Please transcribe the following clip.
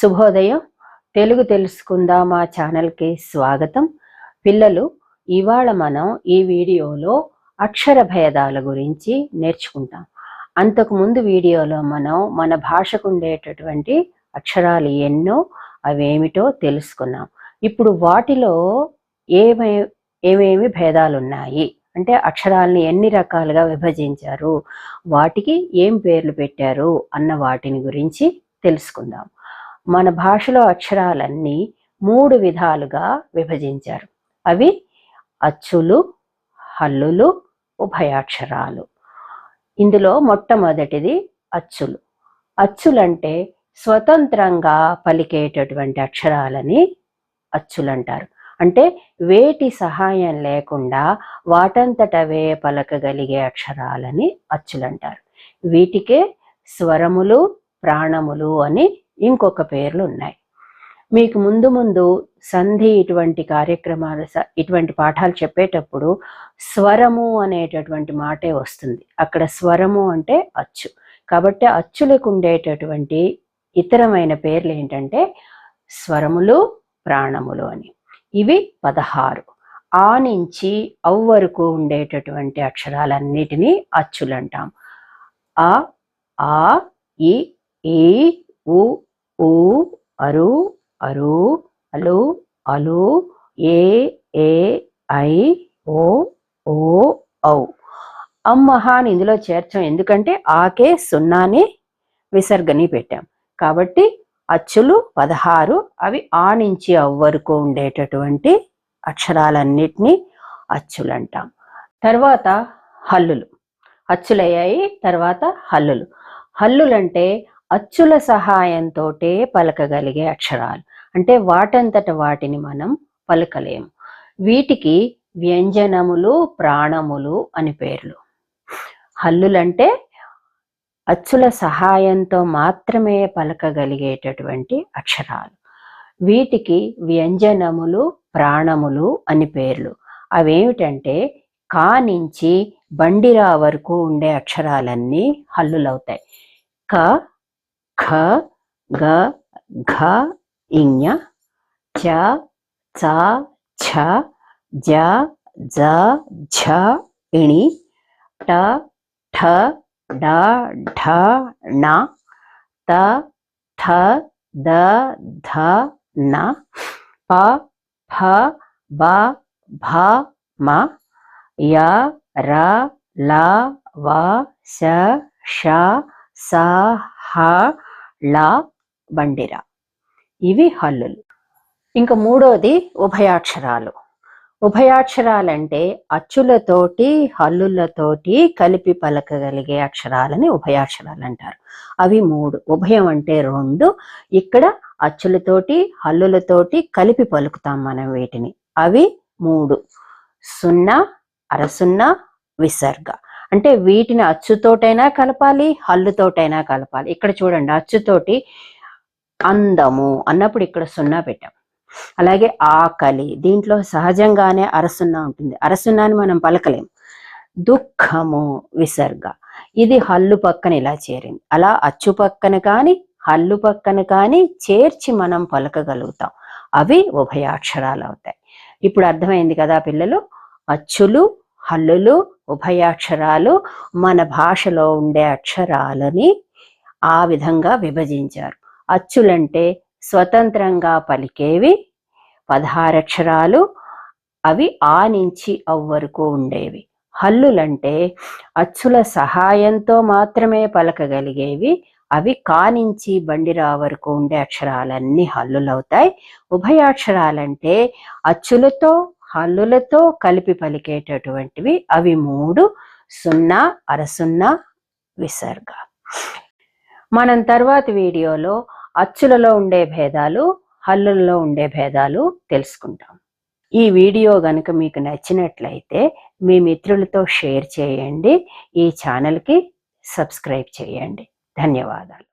శుభోదయం. తెలుగు తెలుసుకుందాం మా ఛానల్కి స్వాగతం. పిల్లలు ఇవాళ మనం ఈ వీడియోలో అక్షర భేదాల గురించి నేర్చుకుంటాం. అంతకు ముందు వీడియోలో మనం మన భాషకు ఉండేటటువంటి అక్షరాలు ఎన్నో అవేమిటో తెలుసుకున్నాం. ఇప్పుడు వాటిలో ఏమే ఏమేమి భేదాలు ఉన్నాయి అంటే అక్షరాలని ఎన్ని రకాలుగా విభజించారు? వాటికి ఏం పేర్లు పెట్టారు? అన్న వాటిని గురించి తెలుసుకుందాం. మన భాషలో అక్షరాలన్నీ మూడు విధాలుగా విభజించారు. అవి అచ్చులు హల్లులు ఉభయాక్షరాలు. ఇందులో మొట్టమొదటిది అచ్చులు. అచ్చులంటే స్వతంత్రంగా పలికేటటువంటి అక్షరాలని అచ్చులంటారు. అంటే వేటి సహాయం లేకుండా వాటంతటవే పలకగలిగే అక్షరాలని అచ్చులంటారు. వీటికే స్వరములు ప్రాణములు అని ఇంకొక పేర్లు ఉన్నాయి. మీకు ముందు ముందు సంధి ఇటువంటి కార్యక్రమాలు ఇటువంటి పాఠాలు చెప్పేటప్పుడు స్వరము అనేటటువంటి మాటే వస్తుంది. అక్కడ స్వరము అంటే అచ్చు. కాబట్టి అచ్చులకు ఉండేటటువంటి ఇతరమైన పేర్లు ఏంటంటే స్వరములు ప్రాణములు అని. ఇవి పదహారు. ఆ నుంచి అవ్ వరకు ఉండేటటువంటి అక్షరాలన్నిటినీ అచ్చులు అంటాం ఆ ఆ ఈ ఈ ఉ ఊ అరు అరు అలు అలు ఏ ఏ ఐ ఓ ఓ ఔ. అమ్మహాని ఇందులో చేర్చాం. ఎందుకంటే ఆకే సున్నాని విసర్గని పెట్టాం. కాబట్టి అచ్చులు పదహారు అవి ఆ నుంచి అవ్ వరకు ఉండేటటువంటి అక్షరాలన్నిటినీ అచ్చులు అంటాం తర్వాత హల్లులు. అచ్చులయ్యాయి తర్వాత హల్లులు. హల్లులంటే అచ్చుల సహాయంతో పలకగలిగే అక్షరాలు. అంటే వాటంతట వాటిని మనం పలకలేము. వీటికి వ్యంజనములు ప్రాణములు అని పేర్లు. హల్లులంటే అచ్చుల సహాయంతో మాత్రమే పలకగలిగేటటువంటి అక్షరాలు. వీటికి వ్యంజనములు ప్రాణములు అని పేర్లు. అవేమిటంటే కా నుంచి బండిరా వరకు ఉండే అక్షరాలన్నీ హల్లులవుతాయి. క ख, ग, घ इञ च च, छ, ज ज, झ इणि ट, ठ, ड, ढ ण त, ठ, द, ध, न, प, फ, ब, भ, म, य, र, ल, व, श श, स, ह లా బండిర. ఇవి హల్లులు. ఇంకా మూడోది ఉభయాక్షరాలు. ఉభయాక్షరాలంటే అచ్చులతోటి హల్లులతోటి కలిపి పలకగలిగే అక్షరాలని ఉభయాక్షరాలు అంటారు అవి మూడు. ఉభయం అంటే రెండు. ఇక్కడ అచ్చులతోటి హల్లులతోటి కలిపి పలుకుతాం మనం వీటిని. అవి మూడు. సున్నా అరసున్నా విసర్గ. అంటే వీటిని అచ్చుతోటైనా కలపాలి హల్లుతోటైనా కలపాలి. ఇక్కడ చూడండి అచ్చుతోటి అందము అన్నప్పుడు ఇక్కడ సున్నా పెట్టాం. అలాగే ఆకలి దీంట్లో సహజంగానే అరసున్నా ఉంటుంది. అరసున్నాని మనం పలకలేం. దుఃఖము విసర్గ. ఇది హల్లు పక్కన ఇలా చేరింది. అలా అచ్చు పక్కన కానీ హల్లు పక్కన కానీ చేర్చి మనం పలకగలుగుతాం. అవి ఉభయాక్షరాలు అవుతాయి. ఇప్పుడు అర్థమైంది కదా పిల్లలు? అచ్చులు హల్లులు ఉభయాక్షరాలు మన భాషలో ఉండే అక్షరాలని ఆ విధంగా విభజించారు. అచ్చులంటే స్వతంత్రంగా పలికేవి పదహారక్షరాలు అవి ఆ నుంచి అవ్ వరకు ఉండేవి. హల్లులంటే అచ్చుల సహాయంతో మాత్రమే పలకగలిగేవి అవి కా నుంచి బండిరా వరకు ఉండే అక్షరాలన్నీ హల్లులవుతాయి. ఉభయాక్షరాలంటే అచ్చులతో హల్లులతో కలిపి పలికేటటువంటివి. అవి మూడు సున్నా అరసున్నా విసర్గ. మనం తర్వాత వీడియోలో అచ్చులలో ఉండే భేదాలు హల్లులలో ఉండే భేదాలు తెలుసుకుంటాం. ఈ వీడియో గనుక మీకు నచ్చినట్లయితే మీ మిత్రులతో షేర్ చేయండి. ఈ ఛానల్కి సబ్స్క్రైబ్ చేయండి. ధన్యవాదాలు.